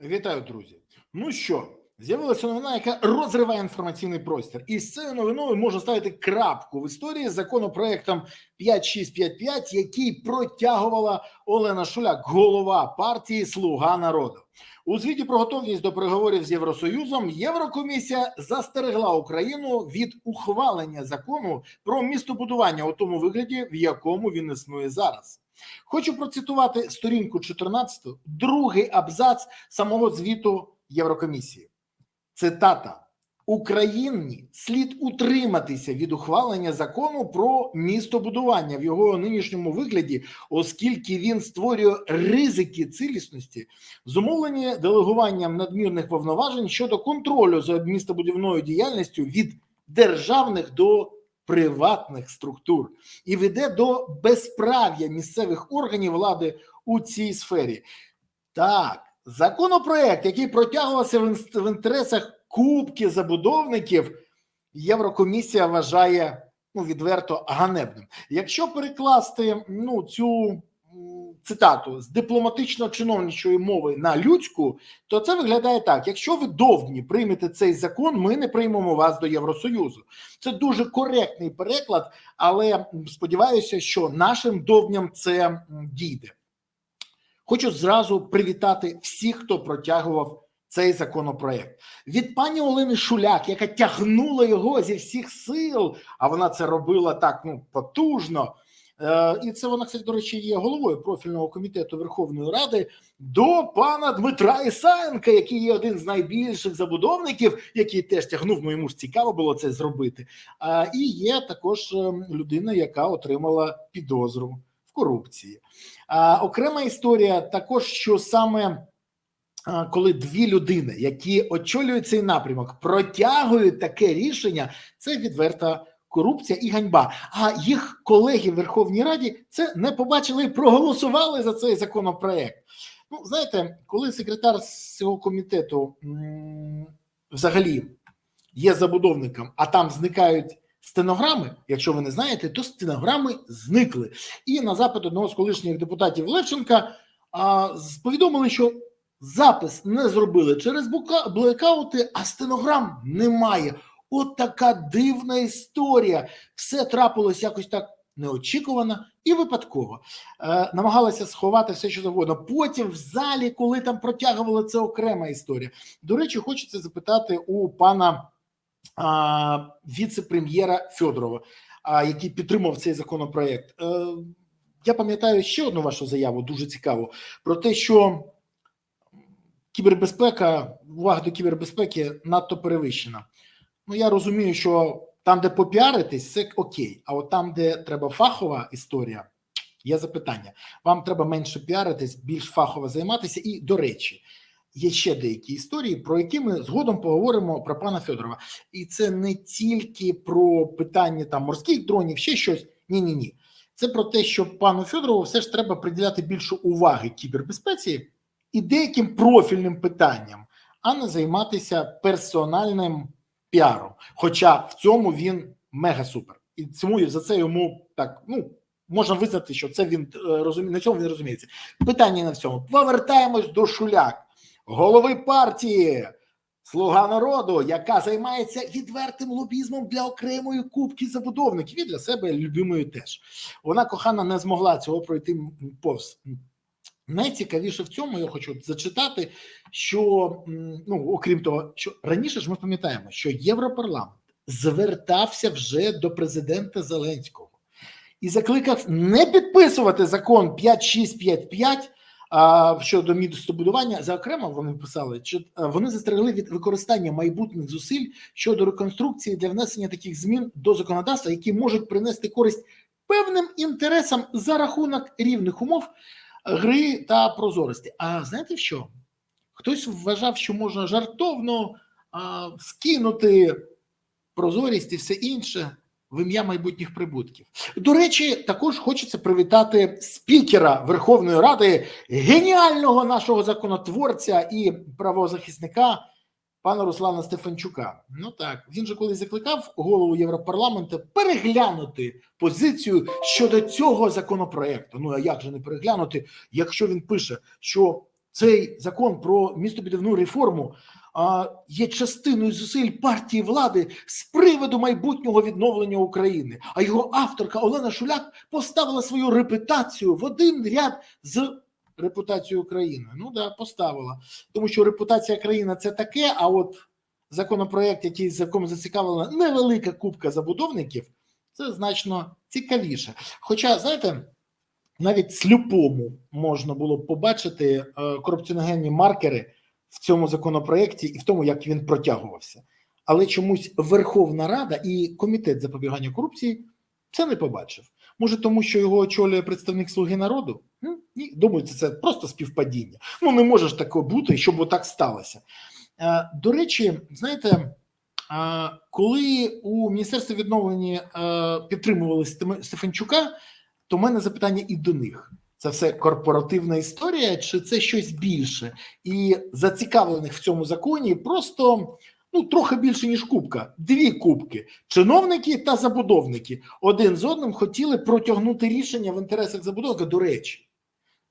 Вітаю, друзі. Ну що, з'явилася новина, яка розриває інформаційний простір. І з цією новиною можу ставити крапку в історії з законопроектом 5655, який протягувала Олена Шуляк, голова партії Слуга народу. У звіті про готовність до переговорів з Євросоюзом Єврокомісія застерегла Україну від ухвалення закону про містобудування у тому вигляді, в якому він існує зараз. Хочу процитувати сторінку 14, другий абзац самого звіту Єврокомісії. Цитата. Україні слід утриматися від ухвалення закону про містобудування в його нинішньому вигляді, оскільки він створює ризики цілісності, зумовлені делегуванням надмірних повноважень щодо контролю за містобудівною діяльністю від державних до приватних структур і веде до безправ'я місцевих органів влади у цій сфері. Так, законопроект, який протягувався в інтересах кубки забудовників, Єврокомісія вважає ну, відверто ганебним. Якщо перекласти ну, цю цитату з дипломатично-чиновничої мови на людську, то це виглядає так: якщо ви довгні приймете цей закон, ми не приймемо вас до Євросоюзу. Це дуже коректний переклад, але сподіваюся, що нашим довгням це дійде. Хочу зразу привітати всіх, хто протягував цей законопроект. Від пані Олени Шуляк, яка тягнула його зі всіх сил, а вона це робила так ну потужно. Е, і це вона, кстати, до речі, є головою профільного комітету Верховної Ради до пана Дмитра Ісаєнка, який є один з найбільших забудовників, який теж тягнув. Ну йому ж цікаво було це зробити. А, і є також е, людина, яка отримала підозру корупції. А, окрема історія також, що саме коли дві людини, які очолюють цей напрямок, протягують таке рішення, це відверта корупція і ганьба. А їх колеги в Верховній Раді це не побачили і проголосували за цей законопроект. Ну, знаєте, коли секретар цього комітету взагалі є забудовником, а там зникають стенограми. Якщо ви не знаєте, то стенограми зникли. І на запит одного з колишніх депутатів Левченка а, повідомили, що запис не зробили через блекаути, а стенограм немає. От така дивна історія. Все трапилось якось так неочікувано і випадково. Е, намагалася сховати все, що завгодно. Потім в залі, коли там протягували, це окрема історія. До речі, хочеться запитати у пана віце-прем'єра Федорова, який підтримав цей законопроект. Е, я пам'ятаю ще одну вашу заяву, дуже цікаву, про те, що кібербезпека, увага до кібербезпеки надто перевищена. Ну, я розумію, що там, де попіаритись, це окей. А от там, де треба фахова історія, є запитання. Вам треба менше піаритись, більш фахово займатися. І, до речі, є ще деякі історії, про які ми згодом поговоримо про пана Федорова. І це не тільки про питання там морських дронів, ще щось. Ні, ні, ні. Це про те, що пану Федорову все ж треба приділяти більше уваги кібербезпеці і деяким профільним питанням, а не займатися персональним піаром. Хоча в цьому він мега супер. І цьому за це йому так ну можна визнати, що це він е, розуміє. На цьому він розуміється. Питання не в цьому. Повертаємось до Шуляк, голови партії. Слуга народу, яка займається відвертим лобізмом для окремої кубки забудовників і для себе любимої теж. Вона кохана не змогла цього пройти повз. Найцікавіше в цьому я хочу зачитати, що ну окрім того, що раніше ж ми пам'ятаємо, що Європарламент звертався вже до президента Зеленського і закликав не підписувати закон 5655 а, щодо містобудування. За окремо вони писали, що вони застерегли від використання майбутніх зусиль щодо реконструкції для внесення таких змін до законодавства, які можуть принести користь певним інтересам за рахунок рівних умов гри та прозорості. А знаєте що? Хтось вважав, що можна жартовно а, скинути прозорість і все інше в ім'я майбутніх прибутків. До речі, також хочеться привітати спікера Верховної Ради, геніального нашого законотворця і правозахисника. Пана Руслана Стефанчука, ну так він же колись закликав голову Європарламенту переглянути позицію щодо цього законопроекту. Ну а як же не переглянути, якщо він пише, що цей закон про містобудівну реформу є частиною зусиль партії влади з приводу майбутнього відновлення України. А його авторка Олена Шуляк поставила свою репутацію в один ряд з репутацією України. Ну да, поставила, тому що репутація країни це таке. А от законопроект, який за якому зацікавлена невелика кубка забудовників, це значно цікавіше. Хоча, знаєте, навіть сліпому можна було б побачити е, корупціоногенні маркери в цьому законопроекті і в тому, як він протягувався. Але чомусь Верховна Рада і комітет запобігання корупції це не побачив. Може, тому що його очолює представник Слуги народу? Ні, думаю, це просто співпадіння. Ну не може ж такого бути, щоб отак сталося. Е, до речі, знаєте, е, коли у міністерстві відновлення підтримували Стефанчука, то в мене запитання і до них: це все корпоративна історія, чи це щось більше? І зацікавлених в цьому законі просто ну трохи більше ніж кубка, дві кубки: чиновники та забудовники один з одним хотіли протягнути рішення в інтересах забудовника. До речі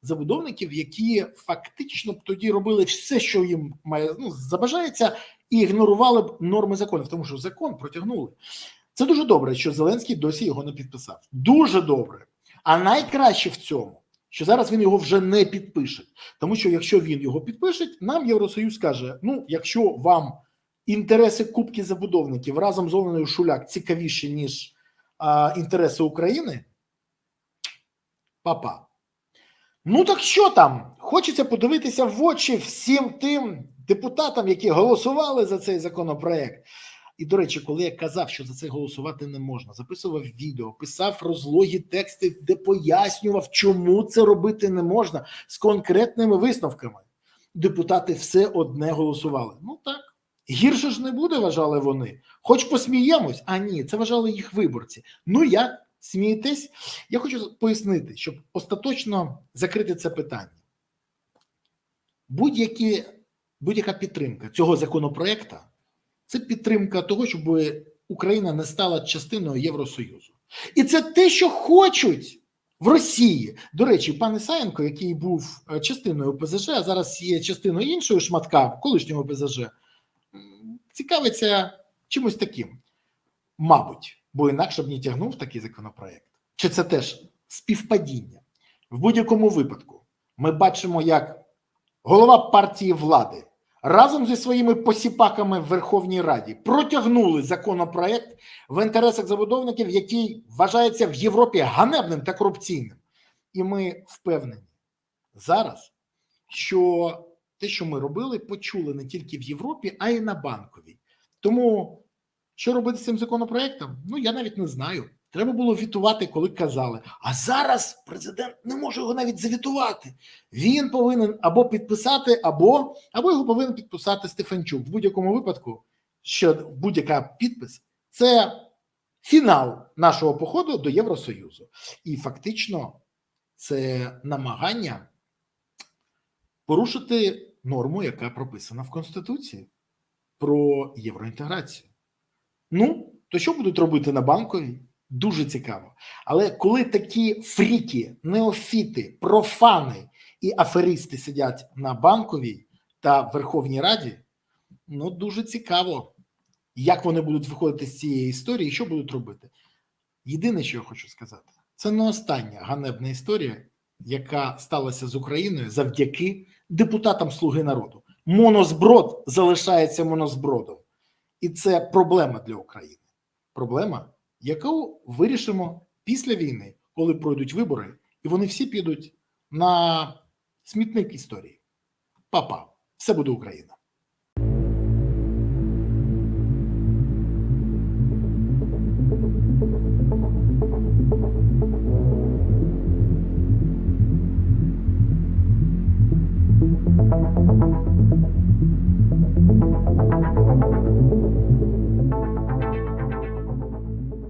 забудовників, які фактично б тоді робили все, що їм має ну, забажається, і ігнорували б норми законів, тому що закон протягнули. Це дуже добре, що Зеленський досі його не підписав. Дуже добре. А найкраще в цьому, що зараз він його вже не підпише. Тому що якщо він його підпише, нам Євросоюз каже: ну, якщо вам інтереси кубки забудовників разом з Оленою Шуляк цікавіші, ніж а, інтереси України, папа. Ну так що там? Хочеться подивитися в очі всім тим депутатам, які голосували за цей законопроект. І, до речі, коли я казав, що за це голосувати не можна, записував відео, писав розлогі тексти, де пояснював, чому це робити не можна з конкретними висновками. Депутати все одне голосували. Ну так, гірше ж не буде, вважали вони. Хоч посміємось, а ні, це вважали їх виборці. Ну як? смієтесь. Я хочу пояснити, щоб остаточно закрити це питання. Будь-які, Будь-яка підтримка цього законопроекту це підтримка того, щоб Україна не стала частиною Євросоюзу. І це те, що хочуть в Росії. До речі, пан Ісаєнко, який був е, частиною ОПЗЖ, а зараз є частиною іншого шматка колишнього ОПЗЖ, цікавиться чимось таким, мабуть бо інакше б не тягнув такий законопроект. Чи це теж співпадіння? В будь-якому випадку ми бачимо, як голова партії влади разом зі своїми посіпаками в Верховній Раді протягнули законопроект в інтересах забудовників, який вважається в Європі ганебним та корупційним. І ми впевнені зараз, що те, що ми робили, почули не тільки в Європі, а й на банковій. Тому що робити з цим законопроектом? Ну я навіть не знаю. Треба було вітувати, коли казали. А зараз президент не може його навіть завітувати. Він повинен або підписати, або або його повинен підписати Стефанчук. В будь-якому випадку, що будь-яка підпис це фінал нашого походу до Євросоюзу. І фактично це намагання порушити норму, яка прописана в Конституції про євроінтеграцію. Ну, то що будуть робити на банковій? Дуже цікаво. Але коли такі фріки, неофіти, профани і аферисти сидять на банковій та Верховній Раді, ну дуже цікаво, як вони будуть виходити з цієї історії і що будуть робити. Єдине, що я хочу сказати, це не остання ганебна історія, яка сталася з Україною завдяки депутатам Слуги народу. Монозброд залишається монозбродом. І це проблема для України. Проблема, яку вирішимо після війни, коли пройдуть вибори, і вони всі підуть на смітник історії. Папа, все буде Україна.